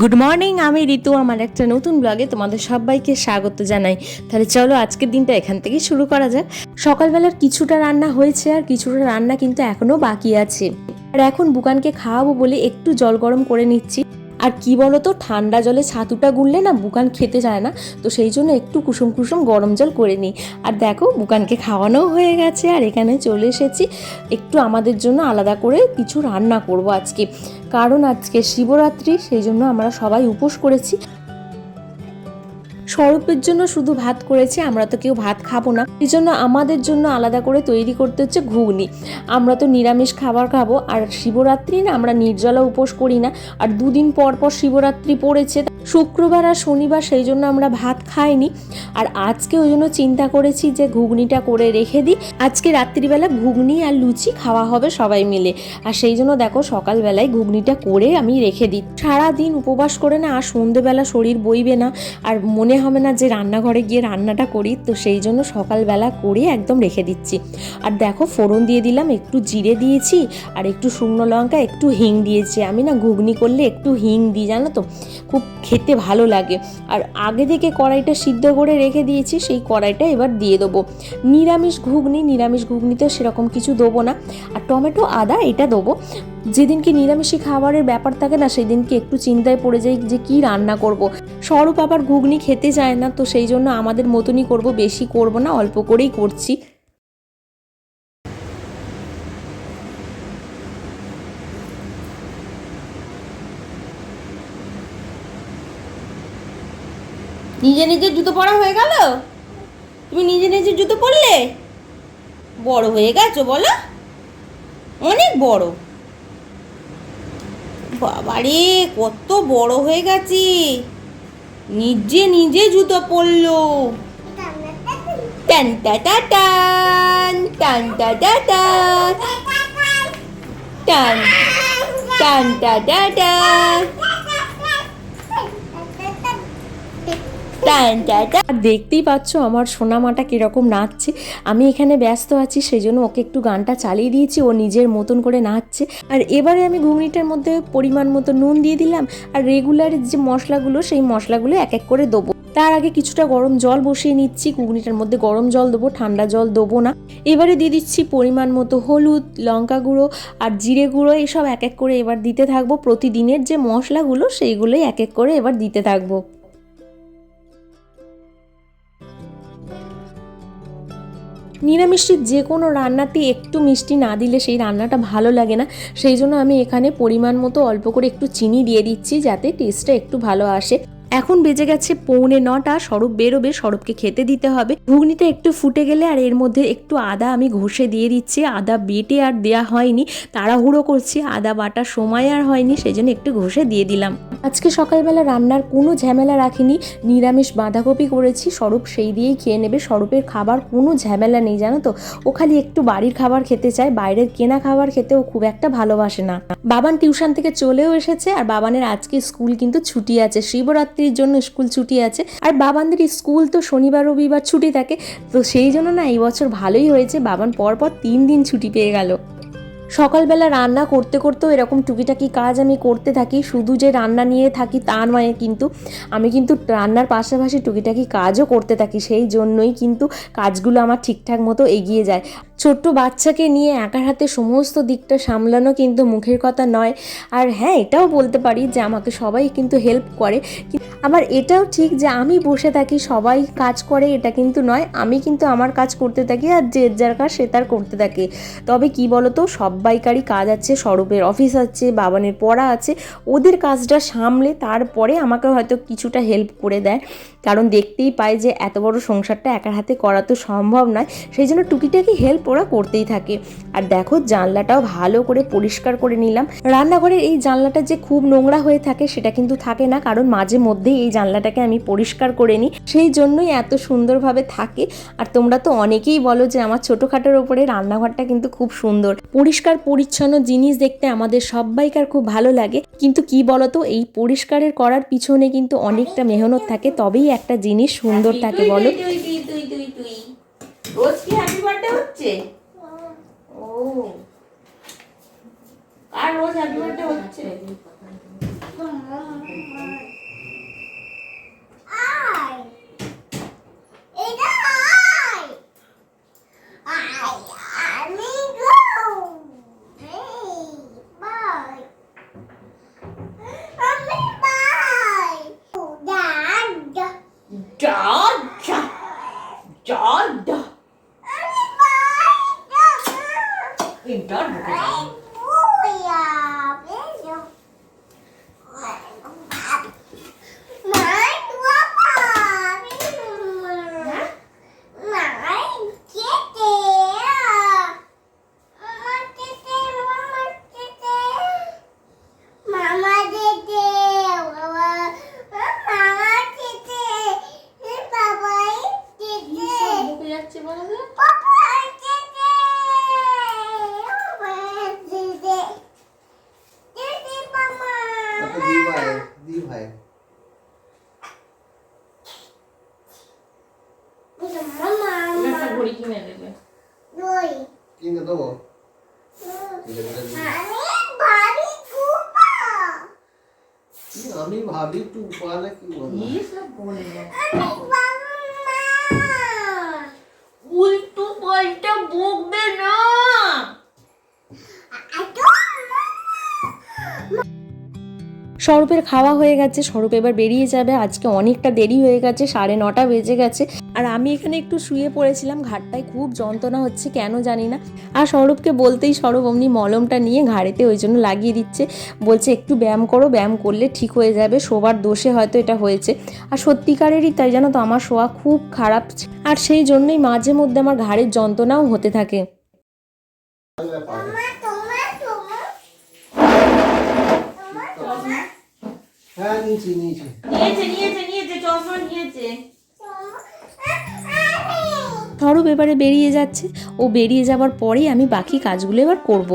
Good morning আমি ঋতু, আমার একটা নতুন ব্লগে তোমাদের সবাইকে স্বাগত জানাই। তাহলে চলো আজকের দিনটা এখান থেকে শুরু করা যাক। সকালবেলার কিছুটা রান্না হয়েছে আর কিছুটা রান্না কিন্তু এখনও বাকি আছে। আর এখন বুকানকে খাওয়াবো বলে একটু জল গরম করে নিচ্ছি। আর কি বলতো, ঠান্ডা জলে ছাতুটা গুললে না বুকান খেতে চায় না, তো সেই জন্য একটু কুসুম কুসুম গরম জল করে নিই। আর দেখো, বুকানকে খাওয়ানো হয়ে গেছে, আর এখানে চলে এসেছি। একটু আমাদের জন্য আলাদা করে কিছু রান্না করব আজকে। কারণ আজকে শিবরাত্রি, সেই জন্য আমরা সবাই উপোস করেছি। স্বরূপের জন্য শুধু ভাত করেছি, আমরা তো কেউ ভাত খাব না। এই জন্য আমাদের জন্য আলাদা করে তৈরি করতে হচ্ছে ঘুগনি। আমরা তো নিরামিষ খাবার খাব, আর শিবরাত্রি না আমরা নির্জলা উপোস করি না। আর দুদিন পর পর শিবরাত্রি পড়েছে শুক্রবার আর শনিবার সেই জন্য আমরা ভাত খাইনি। আর আজকে ওই জন্য চিন্তা করেছি যে ঘুগনিটা করে রেখে দিই। আজকে রাত্রিবেলা ঘুগনি আর লুচি খাওয়া হবে সবাই মিলে। আর সেই জন্য দেখো সকালবেলায় ঘুগনিটা করে আমি রেখে দিই। সারাদিন উপবাস করে না আর সন্ধেবেলা শরীর বইবে না। আর মনে হবে না যে রান্নাঘরে গিয়ে রান্নাটা করি। তো সেই জন্য সকালবেলা করে একদম রেখে দিচ্ছি। আর দেখো ফোড়ন দিয়ে দিলাম, একটু জিরে দিয়েছি আর একটু শুকনো লঙ্কা, একটু হিং দিয়েছি। আমি না ঘুগনি করলে একটু হিং দিই, জানো তো? খুব খেতে ভালো লাগে। আর আগে থেকে কড়াইটা সিদ্ধ করে রেখে দিয়েছি, সেই কড়াইটা এবার দিয়ে দেবো। নিরামিষ ঘুগনি, নিরামিষ ঘুগনিতে সেরকম কিছু দেবো না। আর টমেটো, আদা এটা দেবো। যেদিনকে নিরামিষি খাবারের ব্যাপার থাকে না সেই দিনকে একটু চিন্তায় পড়ে যাই যে কি রান্না করব। স্বরূপ আবার ঘুগনি খেতে চায় না, তো সেই জন্য আমাদের মতনই করব, বেশি করব না, অল্প করেই করছি। নিজে নিজের জুতো পরা হয়ে গেল? তুমি নিজে নিজের জুতো পরলে? বড় হয়ে গেছো, বলো। অনেক বড়। বাবারে, কত বড় হয়ে গেছি। নিজে নিজে জুতো পরলো। টান টা টা টান টান টা টা টান। টান টা টা টান টান টা টা আর দেখতেই পাচ্ছ আমার সোনামাটা কীরকম নাচছে। আমি এখানে ব্যস্ত আছি সেই জন্য ওকে একটু গানটা চালিয়ে দিয়েছি, ও নিজের মতন করে নাচছে। আর এবারে আমি ঘুগনিটার মধ্যে পরিমাণ মতো নুন দিয়ে দিলাম, আর রেগুলার যে মশলাগুলো, সেই মশলাগুলো এক এক করে দেবো। তার আগে কিছুটা গরম জল বসিয়ে নিচ্ছি ঘুগনিটার মধ্যে গরম জল দেবো, ঠান্ডা জল দেবো না। এবারে দিয়ে দিচ্ছি পরিমাণ মতো হলুদ, লঙ্কা গুঁড়ো আর জিরে গুঁড়ো, এসব এক এক করে এবার দিতে থাকব। প্রতিদিনের যে মশলাগুলো, সেইগুলোই এক এক করে এবার দিতে থাকব। নিরামিষের যে কোনো রান্নাতে একটু মিষ্টি না দিলে সেই রান্নাটা ভালো লাগে না। সেই জন্য আমি এখানে পরিমাণ মতো অল্প করে একটু চিনি দিয়ে দিচ্ছি যাতে টেস্টটা একটু ভালো আসে। এখন বেজে গেছে পৌনে নটা, সরব বেরোবে, সরবকে খেতে দিতে হবে। ঘুগনিটা একটু ফুটে গেলে আর এর মধ্যে একটু আদা আমি ঘষে দিয়ে দিচ্ছি। আদা বেটে আর দেয়া হয়নি, তাড়াহুড়ো করছি, আদা বাটার সময় আর হয়নি সেই জন্য একটু ঘষে দিয়ে দিলাম। আজকে সকালবেলা রান্নার কোনো ঝামেলা রাখিনি, নিরামিষ বাঁধাকপি করেছি স্বরূপ সেই দিয়েই খেয়ে নেবে। স্বরূপের খাবার কোনো ঝামেলা নেই, জানো তো? ও খালি একটু বাড়ির খাবার খেতে চায়, বাইরের কেনা খাবার খেতে ও খুব একটা ভালোবাসে না। বাবান টিউশন থেকে চলেও এসেছে, আর বাবানের আজকে স্কুল কিন্তু ছুটি আছে। শিবরাত্রির জন্য স্কুল ছুটি আছে। আর বাবানদের স্কুল তো শনিবার, রবিবার ছুটি থাকে। তো সেই জন্য না, এই বছর ভালোই হয়েছে। বাবান পরপর তিন দিন ছুটি পেয়ে গেল। সকালবেলা রান্না করতে করতেও এরকম টুকিটাকি কাজ আমি করতে থাকি। শুধু যে রান্না নিয়ে থাকি তা নয় কিন্তু, আমি কিন্তু রান্নার পাশাপাশি টুকিটাকি কাজও করতে থাকি। সেই জন্যই কিন্তু কাজগুলো আমার ঠিকঠাক মতো এগিয়ে যায়। ছোট্ট বাচ্চাকে নিয়ে একার হাতে সমস্ত দিকটা সামলানো কিন্তু মুখের কথা নয়। আর হ্যাঁ এটাও বলতে পারি যে আমাকে সবাই কিন্তু হেল্প করে। কি- আবার এটাও ঠিক যে আমি বসে থাকি, সবাই কাজ করে, এটা কিন্তু নয়। আমি কিন্তু আমার কাজ করতে থাকি আর যে যার কাজ সে তার করতে থাকে। তবে কি বলতো সবাইকারই কাজ আছে, স্বরূপের অফিস আছে, বাবানের পড়া আছে। ওদের কাজটা সামলে তারপরে আমাকে হয়তো কিছুটা হেল্প করে দেয়। কারণ দেখতেই পাই যে এত বড় সংসারটা একার হাতে করা তো সম্ভব নয়। সেই জন্য টুকিটাকি হেল্প ওরা করতেই থাকে। আর দেখো, জানলাটাও ভালো করে পরিষ্কার করে নিলাম। রান্নাঘরের এই জানলাটা যে খুব নোংরা হয়ে থাকে, সেটা কিন্তু থাকে না। কারণ মাঝে মধ্যেই এই জানলাটাকে আমি পরিষ্কার করে নিই। সেই জন্যই এত সুন্দরভাবে থাকে। আর তোমরা তো অনেকেই বলো যে আমার ছোটোখাটোর ওপরে রান্নাঘরটা কিন্তু খুব সুন্দর। পরিষ্কার, পরিচ্ছন্ন জিনিস দেখতে আমাদের সবাইকার খুব ভালো লাগে। কিন্তু কি বলতো, এই পরিষ্কারের করার পিছনে কিন্তু অনেকটা মেহনত থাকে। তবেই একটা জিনিস সুন্দর থাকে, বলো। ও। রোজ হ্যাপি বার্থডে হচ্ছে আয় এটা আয় আয় আমি গো এই বাই আমি বাই দাদ যা বাই এটা আই ঘড়ি কিনে দেবে। কিনে দেবো। আমি ভাবি টুপা না কি উল্টো পাল্টা বকবে না। স্বরূপের খাওয়া হয়ে গেছে স্বরূপ এবার বেরিয়ে যাবে। আজকে অনেকটা দেরি হয়ে গেছে সাড়ে নটা বেজে গেছে। আর আমি এখানে একটু শুয়ে পড়েছিলাম ঘাটটায় খুব যন্ত্রণা হচ্ছে কেন জানি না। আর স্বরূপকে বলতেই স্বরূপ অমনি মলমটা নিয়ে ঘাড়েতে ওই জন্য লাগিয়ে দিচ্ছে। বলছে একটু ব্যায়াম করো ব্যায়াম করলে ঠিক হয়ে যাবে শোবার দোষে হয়তো এটা হয়েছে। আর সত্যিকারেরই তাই জানো তো আমার শোয়া খুব খারাপ। আর সেই জন্যই মাঝে মধ্যে আমার ঘাড়ের যন্ত্রণাও হতে থাকে। মামা তোমার তোমার হ্যাঁ নিয়েছি নিয়েছে নিয়েছে নিয়েছে চশমা নিয়েছে। স্বরূপ এবারে বেরিয়ে যাচ্ছে ও বেরিয়ে যাওয়ার পরেই আমি বাকি কাজগুলো এবার করব।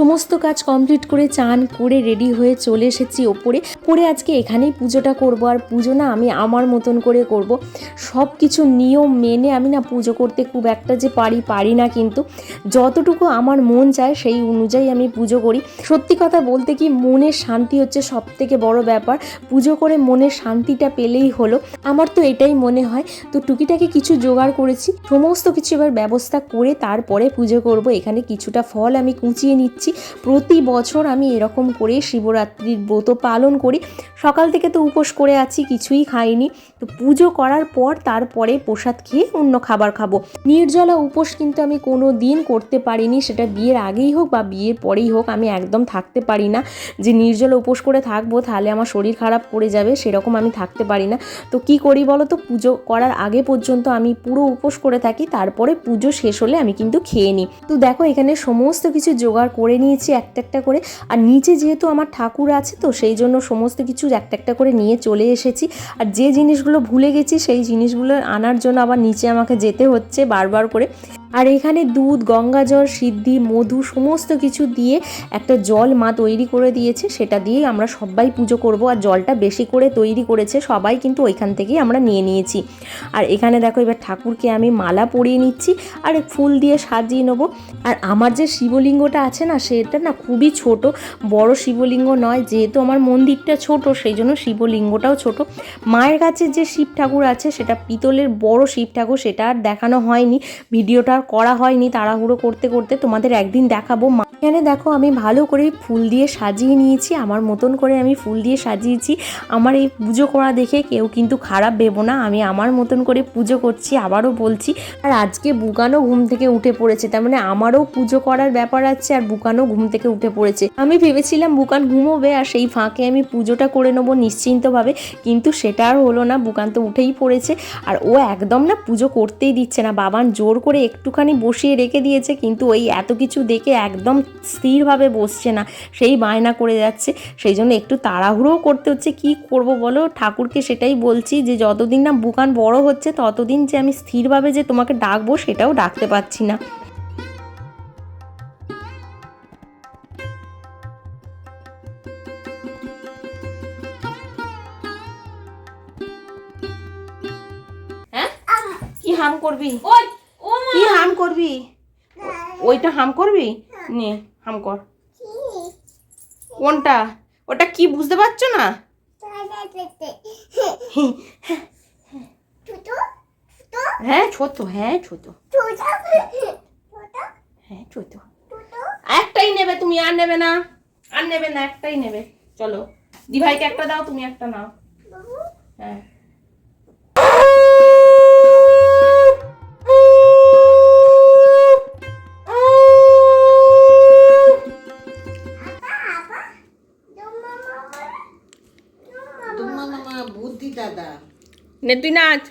সমস্ত কাজ কমপ্লিট করে চান করে রেডি হয়ে চলে এসেছি ওপরে। পরে আজকে এখানেই পুজোটা করব। আর পুজো না আমি আমার মতন করে করব। সব কিছু নিয়ম মেনে আমি না পুজো করতে খুব একটা যে পারি পারি না কিন্তু। যতটুকু আমার মন চায় সেই অনুযায়ী আমি পুজো করি। সত্যি কথা বলতে কি, মনের শান্তি হচ্ছে সব থেকে বড় ব্যাপার। পুজো করে মনের শান্তিটা পেলেই হলো। আমার তো এটাই মনে হয়। তো টুকিটাকি কিছু জোগাড় করেছি। সমস্ত কিছু এবার ব্যবস্থা করে তারপরে পুজো করব। এখানে কিছুটা ফল আমি কুচিয়ে নিচ্ছি। প্রতি বছর আমি এরকম করে শিবরাত্রির ব্রত পালন করি। সকাল থেকে তো উপোস করে আছি, কিছুই খাইনি। তো পুজো করার পর তারপরে প্রসাদ খেয়ে অন্য খাবার খাব। নির্জলা উপোস কিন্তু আমি কোনো দিন করতে পারিনি। সেটা বিয়ের আগেই হোক বা বিয়ের পরেই হোক, আমি একদম থাকতে পারি না। যে নির্জলা উপোস করে থাকব, তাহলে আমার শরীর খারাপ করে যাবে, সেরকম আমি থাকতে পারি না। তো কি করি বলো তো? পুজো করার আগে পর্যন্ত আমি পুরো উপোস করে থাকি, তারপরে পুজো শেষ হলে আমি কিন্তু খেয়ে নিই। তো দেখো এখানে সমস্ত কিছু জোগাড় করে নিয়েছি একটা একটা করে। আর নিচে যেহেতু আমার ঠাকুর আছে তো সেই জন্য সমস্ত কিছু একটা একটা করে নিয়ে চলে এসেছি। আর যে জিনিসগুলো ভুলে গেছি সেই জিনিসগুলো আনার জন্য আবার নিচে আমাকে যেতে হচ্ছে বারবার করে। আর এখানে দুধ, গঙ্গা জল, সিদ্ধি, মধু সমস্ত কিছু দিয়ে একটা জল মা তৈরি করে দিয়েছে। সেটা দিয়েই আমরা সবাই পুজো করব। আর জলটা বেশি করে তৈরি করেছে সবাই কিন্তু ওইখান থেকেই আমরা নিয়ে নিয়েছি। আর এখানে দেখো এবার ঠাকুরকে আমি মালা পরিয়ে নিচ্ছি আর ফুল দিয়ে সাজিয়ে নেব। আর আমার যে শিবলিঙ্গটা আছে না, সেটা না খুবই ছোট। বড় শিবলিঙ্গ নয়, যেহেতু আমার মন্দিরটা ছোট, সেই জন্য শিবলিঙ্গটাও ছোট। মায়ের কাছে যে শিব ঠাকুর আছে, সেটা পিতলের বড় শিব ঠাকুর, সেটা আর দেখানো হয়নি। ভিডিওটা করা হয়নি তাড়াহুড়ো করতে করতে তোমাদের একদিন দেখাবো এখানে দেখো আমি ভালো করে ফুল দিয়ে সাজিয়ে নিয়েছি, আমার মতন করে আমি ফুল দিয়ে সাজিয়েছি। আমার এই পুজো করা দেখে কেউ কিন্তু খারাপ ভেবো না, আমি আমার মতন করে পুজো করছি, আবারও বলছি। আর আজকে বুকানও ঘুম থেকে উঠে পড়েছে, তার মানে আমারও পুজো করার ব্যাপার আছে আর বুকানও ঘুম থেকে উঠে পড়েছে। আমি ভেবেছিলাম বুকান ঘুমোবে আর সেই ফাঁকে আমি পুজোটা করে নেব নিশ্চিন্তভাবে, কিন্তু সেটা আর হলো না, বুকান তো উঠেই পড়েছে। আর ও একদম না পুজো করতেই দিচ্ছে না, বাবান জোর করে একটুখানি বসিয়ে রেখে দিয়েছে, কিন্তু ওই এত কিছু দেখে একদম স্থিরভাবে বসছে না সেই বায়না করে যাচ্ছে সেই জন্য একটু তাড়াহুড়োও করতে হচ্ছে কি করব বলো? ঠাকুরকে সেটাই বলছি যে যতদিন না বুকান বড় হচ্ছে ততদিন যে আমি স্থিরভাবে যে তোমাকে ডাকবো সেটাও ডাকতে পারছি না। হ্যাঁ? কি হাম করবি? ওই ও কি হাম করবি? ওইটা হাম করবি? নে হাম কর। কোনটা? ওটা কি বুঝতে পারছ না? হ্যাঁ ছোট হ্যাঁ ছোট। হ্যাঁ ছোট। একটাই নেবে তুমি আর নেবে না। আর নেবে না একটাই নেবে। চলো দিভাইকে একটা দাও তুমি একটা নাও। হ্যাঁ। নে তুই নাচ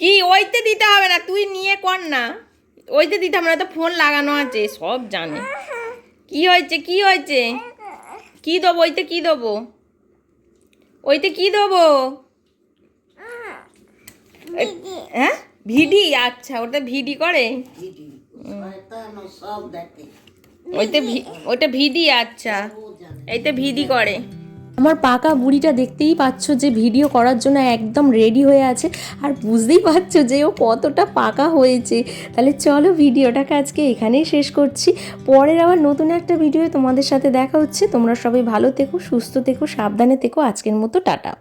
কি ওইতে দিতে হবে না তুই নিয়ে কর না। ওইতে দিতে হবে না তো ফোন লাগানো আছে সব জানে। কি হয়েছে কি হয়েছে? কি দেবো ওইতে কি দেবো? ওইতে কি দেবো? হ্যাঁ? ভিডি আচ্ছা ওটা ভিডি করে। ও সব দেখে। ওইতে ভি- ওইটা ভিডি আচ্ছা। এইতে ভিডি করে। আমার পাকা বুড়িটা দেখতেই পাচ্ছ যে ভিডিও করার জন্য একদম রেডি হয়ে আছে আর বুঝতেই পারছ যে ও কতটা পাকা হয়েছে। তাহলে চলো ভিডিওটাকে আজকে এখানেই শেষ করছি। পরের আবার নতুন একটা ভিডিও তোমাদের সাথে দেখা হচ্ছে। তোমরা সবাই ভালো থেকো সুস্থ থেকো সাবধানে থেকো। আজকের মতো টাটা।